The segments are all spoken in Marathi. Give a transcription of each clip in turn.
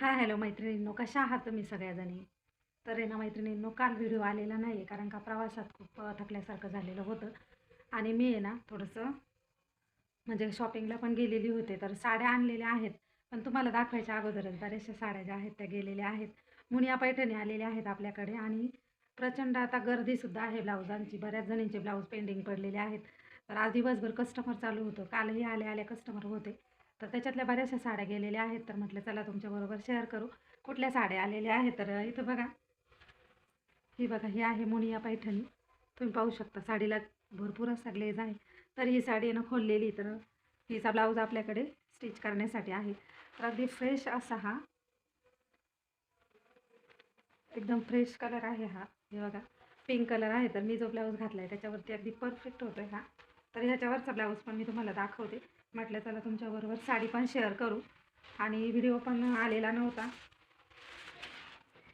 हाय हॅलो मैत्रिणींनो कशा आहात तुम्ही सगळ्याजणी? तर आहे ना मैत्रिणींनो काल व्हिडिओ आलेला नाही आहे कारण का प्रवासात खूप थकल्यासारखं झालेलं होतं. आणि मी आहे ना थोडंसं म्हणजे शॉपिंगला पण गेलेली होते तर साड्या आणलेल्या आहेत. पण तुम्हाला दाखवायच्या अगोदरच बऱ्याचशा साड्या ज्या आहेत त्या गेलेल्या आहेत. मुनिया पैठणी आलेल्या आहेत आपल्याकडे आणि प्रचंड आता गर्दीसुद्धा आहे ब्लाऊजांची. बऱ्याच जणींचे ब्लाऊज पेंडिंग पडलेले आहेत. तर आज दिवसभर कस्टमर चालू होतं. कालही आले आले कस्टमर होते. तर त्याच्यातल्या बऱ्याचशा साड्या गेलेल्या आहेत. तर म्हटलं चला तुमच्याबरोबर शेअर करू. कुठल्या साड्या आलेल्या आहेत? तर इथं बघा. ही बघा ही आहे मुनिया पैठणी. तुम्ही पाहू शकता साडीला भरपूर असा ग्लेज आहे. तर ही साडी ना खोललेली. तर हिचा ब्लाऊज आपल्याकडे स्टिच करण्यासाठी आहे. तर अगदी फ्रेश असा हा. एकदम फ्रेश कलर आहे हा. हे बघा पिंक कलर आहे. तर मी जो ब्लाऊज घातला आहे त्याच्यावरती अगदी परफेक्ट होतो आहे हा. तर ह्याच्यावरचा ब्लाऊज पण मी तुम्हाला दाखवते. म्हटलं चला तुमच्याबरोबर साडी पण शेअर करू. आणि व्हिडिओ पण आलेला नव्हता.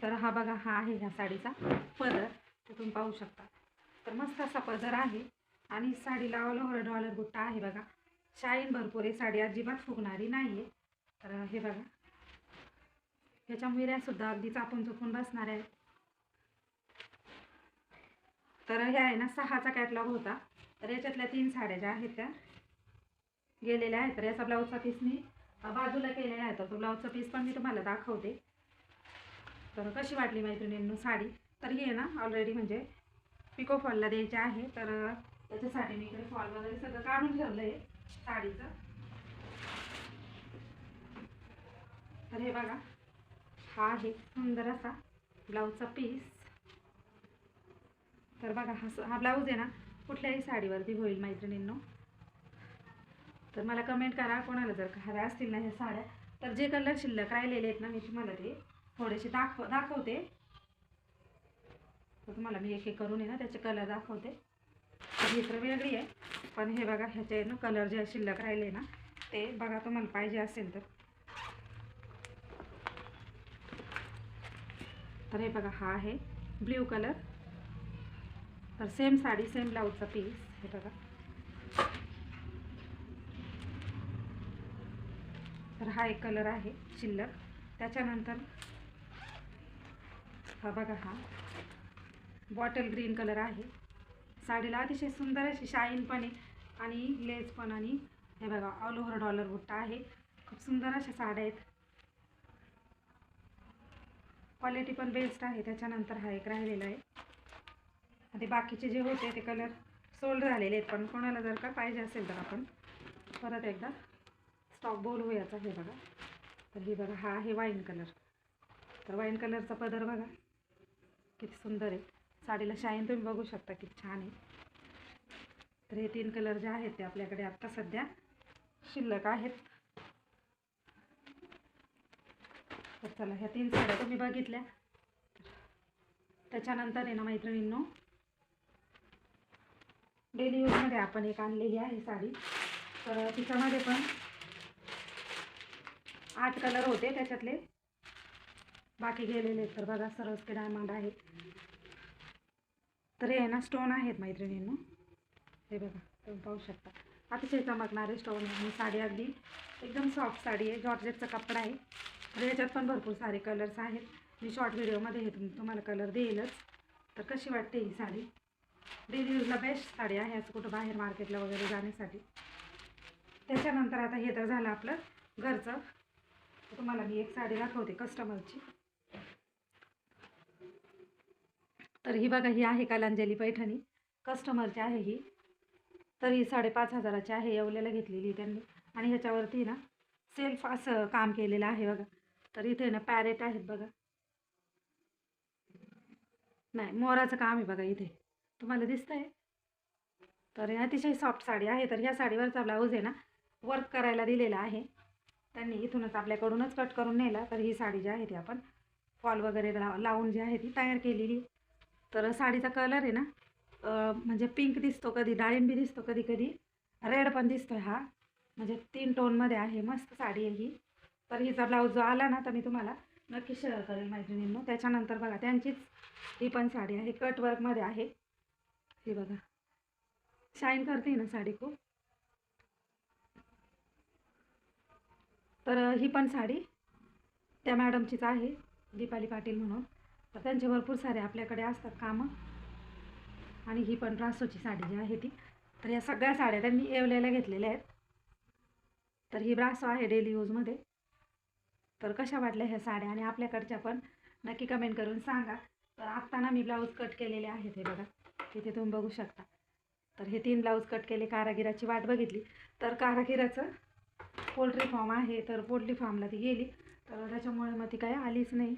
तर हा बघा हा आहे ह्या साडीचा पदर. ते तुम्ही पाहू शकता. तर मस्त असा पदर आहे. आणि साडीला ऑल ओव्हर डॉलर बुट्टा आहे बघा. शाईन भरपूर आहे. साडी अजिबात फुगणारी नाही आहे तर हे बघा. ह्याच्या मिऱ्यासुद्धा अगदी चापून चुपून बसणार आहेत. तर ह्या आहे ना सहाचा कॅटलॉग होता. तर याच्यातल्या तीन साड्या ज्या आहेत त्या गेलेल्या आहेत तर याचा ब्लाऊजचा पीस मी बाजूला केलेला आहे तर तो ब्लाऊजचा पीस पण मी तुम्हाला दाखवते. तर कशी वाटली मैत्रिणींनो साडी? तर ही आहे ना ऑलरेडी म्हणजे पिको फॉलला द्यायची आहे तर त्याच्यासाठी मी इकडे फॉल वगैरे सगळं काढून ठेवलं आहे साडीचं. तर हे बघा हा आहे सुंदर असा ब्लाऊजचा पीस तर बघा हा स- हा ब्लाऊज आहे ना कुठल्याही साडीवरती होईल मैत्रिणींनो. तर मला कमेंट करा कोणाला जर हव्या असतील ना ह्या साड्या. तर जे कलर शिल्लक राहिलेले आहेत ना मी तुम्हाला ते थोडेसे दाखव दाखवते. तर तुम्हाला मी एक एक करून आहे ना त्याचे कलर दाखवते. ही तर वेगळी आहे. पण हे बघा ह्याचे ना कलर जे शिल्लक राहिले ना ते बघा तुम्हाला पाहिजे असेल तर. तर हे बघा हा आहे ब्ल्यू कलर तर सेम साडी सेम ब्लाऊजचा पीस हे बघा. हा एक कलर आहे शिल्लक त्याच्यानंतर हा बघा हा. बॉटल ग्रीन कलर आहे. साडीला अतिशय सुंदर अशी शाईन पण आहे आणि लेस पण आणि हे बघा ऑल ओव्हर डॉलर बुट्टा आहे. खूप सुंदर अशा साड्या आहेत. क्वालिटी पण बेस्ट आहे. त्याच्यानंतर हा एक राहिलेला आहे. आणि बाकीचे जे होते ते कलर सोल्ड झालेले आहेत पण कोणाला जर का पाहिजे असेल तर आपण परत एकदा स्टॉक बोलवू याचा हे बघा. तर हे बघा हा आहे वाईन कलर तर वाईन कलरचा पदर बघा. किती सुंदर आहे. साडीला शाईन तुम्ही बघू शकता किती छान आहे. तर हे तीन कलर जे आहेत ते आपल्याकडे आत्ता सध्या शिल्लक आहेत. तर चला ह्या तीन साड्या तुम्ही बघितल्या. त्याच्यानंतर आहे ना मैत्रिणींनो डेली यूजमध्ये आपण एक आणलेली आहे साडी. तर तिच्यामध्ये पण आठ कलर होते त्याच्यातले. बाकी गेलेले आहेत. तर बघा सरस्के डायमंड आहेत तर हे आहे ना स्टोन आहेत मैत्रिणींनो. हे बघा तुम्ही पाहू शकता. अतिशय चमकणारे स्टोन आहे. साडी अगदी एकदम सॉफ्ट साडी आहे. जॉर्जेटचा कपडा आहे. तर याच्यात पण भरपूर सारे कलर्स आहेत. मी शॉर्ट व्हिडिओमध्ये हे तुम तुम्हाला कलर देईलच. तर कशी वाटते ही साडी? डेली यूजला बेस्ट साडी आहे. असं कुठं बाहेर मार्केटला वगैरे जाण्यासाठी. त्याच्यानंतर आता हे तर झालं आपलं घरचं. तुम्हाला मी एक साडी दाखवते कस्टमरची तर ही बघा ही आहे कालांजली पैठणी. कस्टमरची आहे ही. तर ही साडेपाच हजाराची आहे येवल्याला घेतलेली त्यांनी. आणि ह्याच्यावरती ना सेल्फ असं काम केलेलं आहे बघा. तर इथे ना पॅरेट आहेत बघा. नाही मोराचं काम आहे बघा इथे. तुम्हाला दिसतंय? तर अतिशय सॉफ्ट साडी आहे. तर ह्या साडीवरचा ब्लाऊज आहे ना वर्क करायला दिलेला आहे. त्यांनी इथूनच आपल्याकडूनच कट करून नेला. तर ही साडी जी आहे ती आपण फॉल वगैरे लावून जी आहे ती तयार केलेली. तर साडीचा कलर आहे ना म्हणजे पिंक दिसतो कधी डाळिंबी दिसतो कधी कधी रेड पण दिसतोय हा. म्हणजे तीन टोनमध्ये आहे मस्त साडी आहे ही. तर हिचा ब्लाऊज जो आला ना तर मी तुम्हाला नक्की शेअर करेल मैत्रिणींनो. त्याच्यानंतर बघा त्यांचीच ही पण साडी आहे. कट वर्कमध्ये आहे. ही बघा. शाईन करते ना साडी खूप. तर ही पण साडी त्या मॅडमचीच आहे दीपाली पाटील म्हणून. तर त्यांचे भरपूर सारे आपल्याकडे असतात कामं. आणि ही पण ब्रासोची साडी जी आहे ती. तर या सगळ्या साड्या त्यांनी येवल्याला घेतलेल्या आहेत. तर ही ब्रासो आहे डेली यूजमध्ये तर कशा वाटल्या ह्या साड्या? आणि आपल्याकडच्या पण नक्की कमेंट करून सांगा. तर आत्ता ना मी ब्लाऊज कट केलेले आहेत हे बघा. तिथे तुम्ही बघू शकता. तर हे तीन ब्लाऊज कट केले कारागिराची वाट बघितली. तर कारागिराचं पोल्ट्री फार्म आहे तर पोल्ट्री फार्मला ती गेली. तर त्याच्यामुळे मग ती काय आलीच नाही.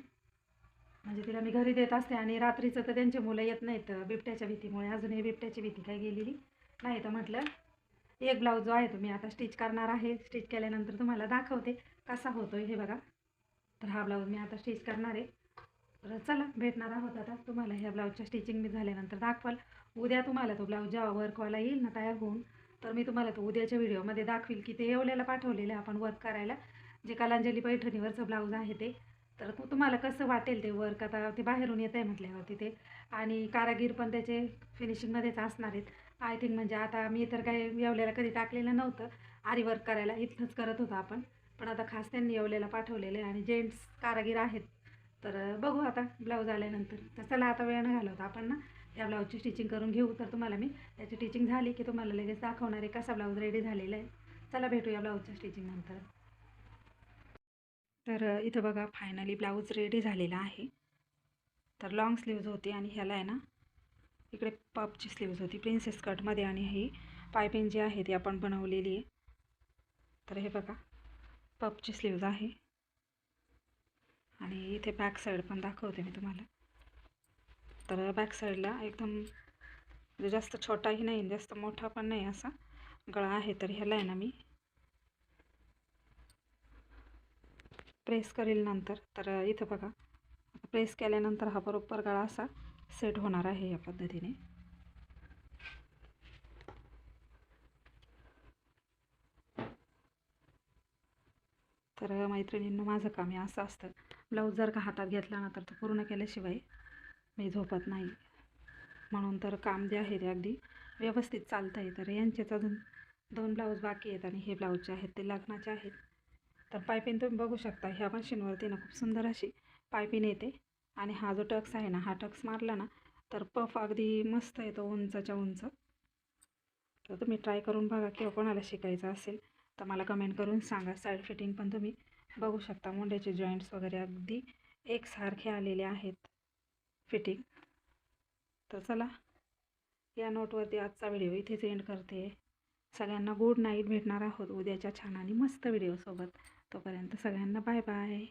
म्हणजे तिला मी घरी देत असते आणि रात्रीचं तर त्यांचे मुलं येत नाहीत बिबट्याच्या भीतीमुळे. अजूनही बिबट्याची भीती काय गेलेली नाही. तर म्हटलं एक ब्लाऊज जो आहे तो मी आता स्टिच करणार आहे. स्टिच केल्यानंतर तुम्हाला दाखवते कसा होतो हे बघा. तर हा ब्लाऊज मी आता स्टिच करणार आहे. तर चला भेटणार आहोत आता. तुम्हाला ह्या ब्लाऊजच्या स्टिचिंग मी झाल्यानंतर दाखवाल. उद्या तुम्हाला तो ब्लाऊज जेव्हा वर्कवाला येईल ना तयार होऊन तर मी तुम्हाला तो उद्याच्या व्हिडिओमध्ये दाखवील की ते येवल्याला पाठवलेलं आहे आपण वर्क करायला. जे कलांजली पैठणीवरचं ब्लाऊज आहे ते. तर तुम्हाला कसं वाटेल ते वर्क आता ते बाहेरून येत आहे म्हटल्यावरती ते. आणि कारागीर पण त्याचे फिनिशिंगमध्येच असणार आहेत. आय थिंक म्हणजे आता मी तर काही येवल्याला कधी टाकलेलं नव्हतं. आरी वर्क करायला इथलंच करत होतो आपण. पण आता खास त्यांनी येवल्याला पाठवलेलं आहे. आणि जेंट्स कारागीर आहेत. तर बघू आता ब्लाऊज आल्यानंतर. तर चला आता वेळ न घालवता आपण ना या ब्लाऊजची स्टिचिंग करून घेऊ. तर तुम्हाला मी त्याची टिचिंग झाली की तुम्हाला लगेच दाखवणार आहे कसा ब्लाऊज रेडी झालेला आहे. चला भेटूया ब्लाऊजच्या स्टिचिंग नंतर. तर इथं बघा फायनली ब्लाऊज रेडी झालेला आहे. तर लॉंग स्लीव्ज होती आणि ह्याला आहे ना इकडे पपची स्लीव्ज होती. प्रिन्सेस कटमध्ये आणि ही पायपिंग जी आहे ती आपण बनवलेली आहे. तर हे बघा पपची स्लीव्ज आहे. आणि इथे बॅक साईड पण दाखवते मी तुम्हाला. तर बॅक साईडला एकदम म्हणजे जास्त छोटाही नाही जास्त मोठा पण नाही असा गळा आहे. तर ह्याला आहे ना मी प्रेस करेल नंतर. तर इथं बघा प्रेस केल्यानंतर हा बरोबर गळा असा सेट होणार आहे या पद्धतीने. तर मैत्रिणींना माझं काम हे असं असतं. ब्लाऊज जर का हातात घेतला ना तर तो पूर्ण केल्याशिवाय मी झोपत नाही. म्हणून तर काम जे आहे ते अगदी व्यवस्थित चालतं आहे. तर यांचेच अजून दोन ब्लाऊज बाकी आहेत आणि हे ब्लाऊजचे आहेत ते लग्नाचे आहेत. तर पायपिन तुम्ही बघू शकता ह्या मशीनवरती ना खूप सुंदर अशी पायपिन येते. आणि हा जो टक्स आहे ना हा टक्स मारला ना तर पफ अगदी मस्त येतो उंचाच्या उंच. तर तुम्ही ट्राय करून बघा किंवा कोणाला शिकायचं असेल तर मला कमेंट करून सांगा. साईड फिटिंग पण तुम्ही बघू शकता. मुंड्याचे जॉईंट्स वगैरे अगदी एकसारखे आलेले आहेत. फिटिंग. तर चला या नोटवरती आजचा व्हिडिओ इथेच एंड करते. सगळ्यांना गुड नाईट भेटणार आहोत उद्याच्या छान आणि मस्त व्हिडिओसोबत तोपर्यंत सगळ्यांना बाय बाय